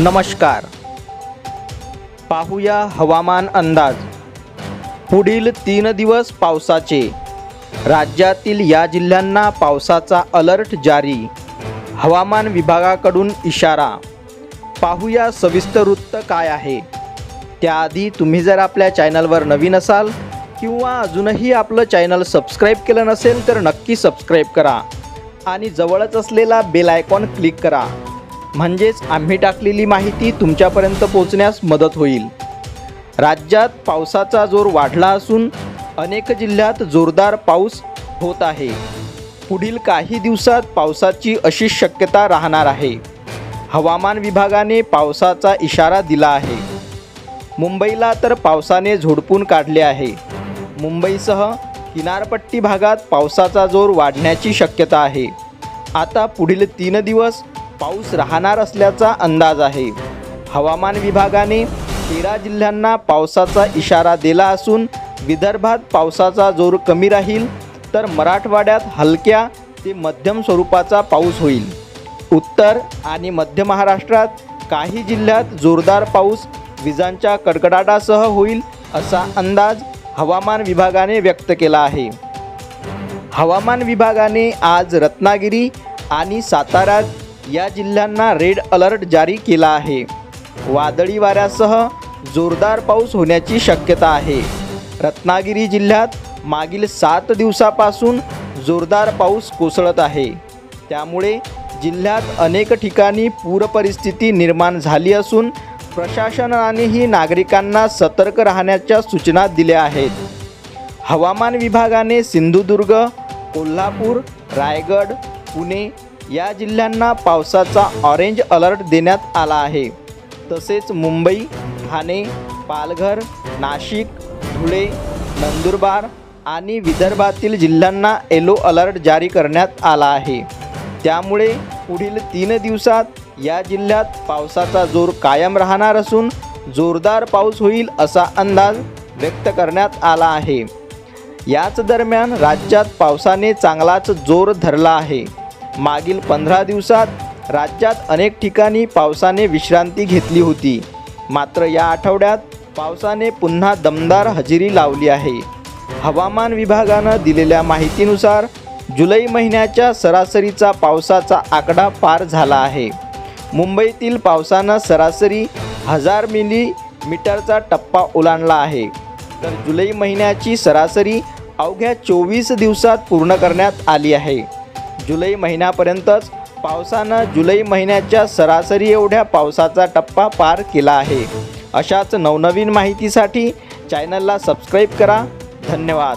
नमस्कार. पाहूया हवामान अंदाज. पुढील तीन दिवस पावसाचे. राज्यातील या जिल्ह्यांना पावसाचा अलर्ट जारी. हवामान विभागाकडून इशारा. पाहूया सविस्तर वृत्त काय आहे. त्याआधी तुम्ही जर आपल्या चॅनलवर नवीन असाल किंवा अजूनही आपलं चॅनल सबस्क्राईब केलं नसेल तर नक्की सबस्क्राईब करा. आणि जवळच असलेला बेल आयकॉन क्लिक करा. म्हणजेच आम्ही टाकलेली माहिती तुमच्यापर्यंत पोहोचण्यास मदत होईल. राज्यात पावसाचा जोर वाढला असून अनेक जिल्ह्यात जोरदार पाऊस होत आहे. पुढील काही दिवसात पावसाची अशी शक्यता राहणार आहे. हवामान विभागाने पावसाचा इशारा दिला आहे. मुंबईला तर पावसाने झोडपून काढले आहे. मुंबईसह किनारपट्टी भागात पावसाचा जोर वाढण्याची शक्यता आहे. आता पुढील तीन दिवस पाऊस राहणार असल्याचा अंदाज आहे. हवामान विभागाने तेरा जिल्ह्यांना पावसाचा इशारा दिला असून विदर्भात पावसाचा जोर कमी राहील तर मराठवाड्यात हलक्या ते मध्यम स्वरूपाचा पाऊस होईल. उत्तर आणि मध्य महाराष्ट्रात काही जिल्ह्यात जोरदार पाऊस विजांच्या कडकडाटासह होईल असा अंदाज हवामान विभागाने व्यक्त केला आहे. हवामान विभागाने आज रत्नागिरी आणि सातारा या जिल्ह्यांना रेड अलर्ट जारी केला आहे. वादळी वाऱ्यासह जोरदार पाऊस होण्याची शक्यता आहे. रत्नागिरी जिल्ह्यात मागील सात दिवसापासून जोरदार पाऊस कोसळत आहे. त्यामुळे जिल्ह्यात अनेक ठिकाणी पूरपरिस्थिती निर्माण झाली असून प्रशासनानेही नागरिकांना सतर्क राहण्याच्या सूचना दिल्या आहेत. हवामान विभागाने सिंधुदुर्ग कोल्हापूर रायगड पुणे या जिल्ह्यांना पावसाचा ऑरेंज अलर्ट देण्यात आला आहे. तसेच मुंबई ठाणे पालघर नाशिक धुळे नंदुरबार आणि विदर्भातील जिल्ह्यांना येलो अलर्ट जारी करण्यात आला आहे. त्यामुळे पुढील तीन दिवसात या जिल्ह्यात पावसाचा जोर कायम राहणार असून जोरदार पाऊस होईल असा अंदाज व्यक्त करण्यात आला आहे. याच दरम्यान राज्यात पावसाने चांगलाच जोर धरला आहे. मागील पंधरा दिवसात राज्यात अनेक ठिकाणी पावसाने विश्रांती घेतली होती. मात्र या आठवड्यात पावसाने पुन्हा दमदार हजेरी लावली आहे. हवामान विभागानं दिलेल्या माहितीनुसार जुलै महिन्याच्या सरासरीचा पावसाचा आकडा पार झाला आहे. मुंबईतील पावसानं सरासरी हजार मिली मीटरचा टप्पा ओलांडला आहे. तर जुलै महिन्याची सरासरी अवघ्या चोवीस दिवसात पूर्ण करण्यात आली आहे. जुलै महिन्यापर्यंतच पावसानं जुलै महिन्याच्या सरासरी एवढ्या पावसाचा टप्पा पार केला आहे. अशाच नवनवीन माहितीसाठी चॅनलला सबस्क्राईब करा. धन्यवाद.